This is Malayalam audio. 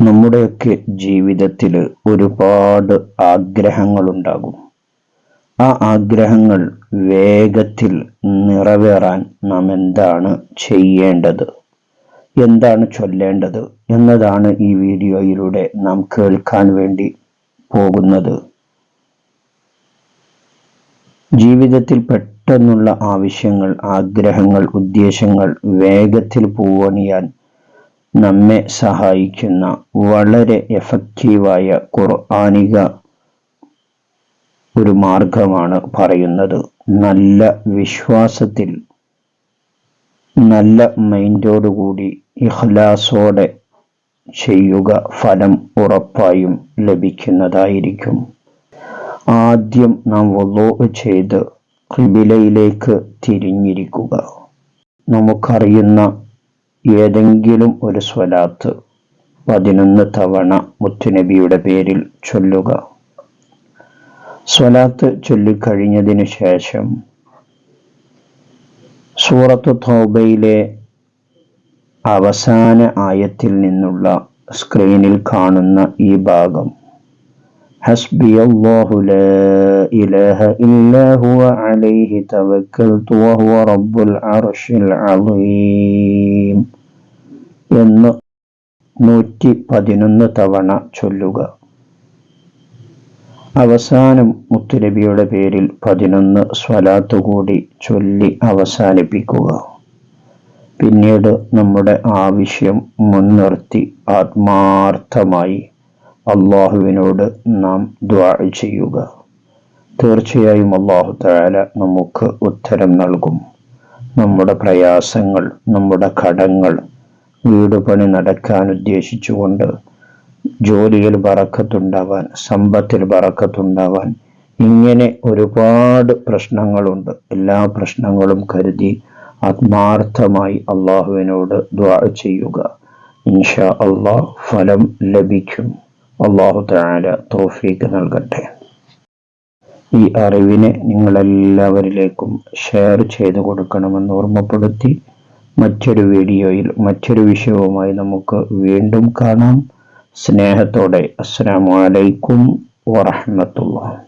നമ്മുടെയൊക്കെ ജീവിതത്തിൽ ഒരുപാട് ആഗ്രഹങ്ങളുണ്ടാകും. ആ ആഗ്രഹങ്ങൾ വേഗത്തിൽ നിറവേറാൻ നാം എന്താണ് ചെയ്യേണ്ടത്? എന്താണ് ചൊല്ലേണ്ടത്? എന്നതാണ് ഈ വീഡിയോയിലൂടെ നാം കേൾക്കാൻ വേണ്ടി പോകുന്നത്. ജീവിതത്തിൽ പെട്ടെന്നുള്ള ആവശ്യങ്ങൾ ആഗ്രഹങ്ങൾ ഉദ്ദേശങ്ങൾ വേഗത്തിൽ പൂവണിയാൻ നമ്മെ സഹായിക്കുന്ന വളരെ എഫക്റ്റീവായ ഖുർആാനിക ഒരു മാർഗമാണ് പറയുന്നത്. നല്ല വിശ്വാസത്തിൽ നല്ല മൈൻഡോടുകൂടി ഇഖ്ലാസോടെ ചെയ്യുക ഫലം ഉറപ്പായും ലഭിക്കുന്നതായിരിക്കും. ആദ്യം നാം വലോ ചെയ്ത് കിബിലയിലേക്ക് തിരിഞ്ഞിരിക്കുക. നമുക്കറിയുന്ന ഏതെങ്കിലും ഒരു സ്വലാത്ത് പതിനൊന്ന് തവണ മുത്തുനബിയുടെ പേരിൽ ചൊല്ലുക. സ്വലാത്ത് ചൊല്ലിക്കഴിഞ്ഞതിനു ശേഷം സൂറത്ത് തോബയിലെ അവസാന ആയത്തിൽ നിന്നുള്ള സ്ക്രീനിൽ കാണുന്ന ഈ ഭാഗം. ഹസ്ബി അള്ളാഹു ഇലഹ ഇല്ലഹു അലൈഹി തവക്കൽതു റബ്ബുൽ എന്ന് നൂറ്റി പതിനൊന്ന് തവണ ചൊല്ലുക. അവസാനം മുത്തുനബിയുടെ പേരിൽ പതിനൊന്ന് സ്വലാത്ത് കൂടി ചൊല്ലി അവസാനിപ്പിക്കുക. പിന്നീട് നമ്മുടെ ആവശ്യം മുൻനിർത്തി ആത്മാർത്ഥമായി അള്ളാഹുവിനോട് നാം ദ്വാ ചെയ്യുക. തീർച്ചയായും അള്ളാഹു താല നമുക്ക് ഉത്തരം നൽകും. നമ്മുടെ പ്രയാസങ്ങൾ നമ്മുടെ കടങ്ങൾ വീട് പണി നടക്കാൻ ഉദ്ദേശിച്ചുകൊണ്ട് ജോലിയിൽ പറക്കത്തുണ്ടാവാൻ സമ്പത്തിൽ പറക്കത്തുണ്ടാവാൻ ഇങ്ങനെ ഒരുപാട് പ്രശ്നങ്ങളുണ്ട്. എല്ലാ പ്രശ്നങ്ങളും കരുതി ആത്മാർത്ഥമായി അള്ളാഹുവിനോട് ദ്വാ ചെയ്യുക. ഇൻഷാ അള്ളാഹ് ഫലം ലഭിക്കും. അള്ളാഹു താര തോഫീക്ക് നൽകട്ടെ. ഈ അറിവിനെ നിങ്ങളെല്ലാവരിലേക്കും ഷെയർ ചെയ്തു കൊടുക്കണമെന്ന് ഓർമ്മപ്പെടുത്തി മറ്റൊരു വീഡിയോയിൽ മറ്റൊരു വിഷയവുമായി നമുക്ക് വീണ്ടും കാണാം. സ്നേഹത്തോടെ. അസ്സാം വലൈക്കും വറഹമത്തുള്ള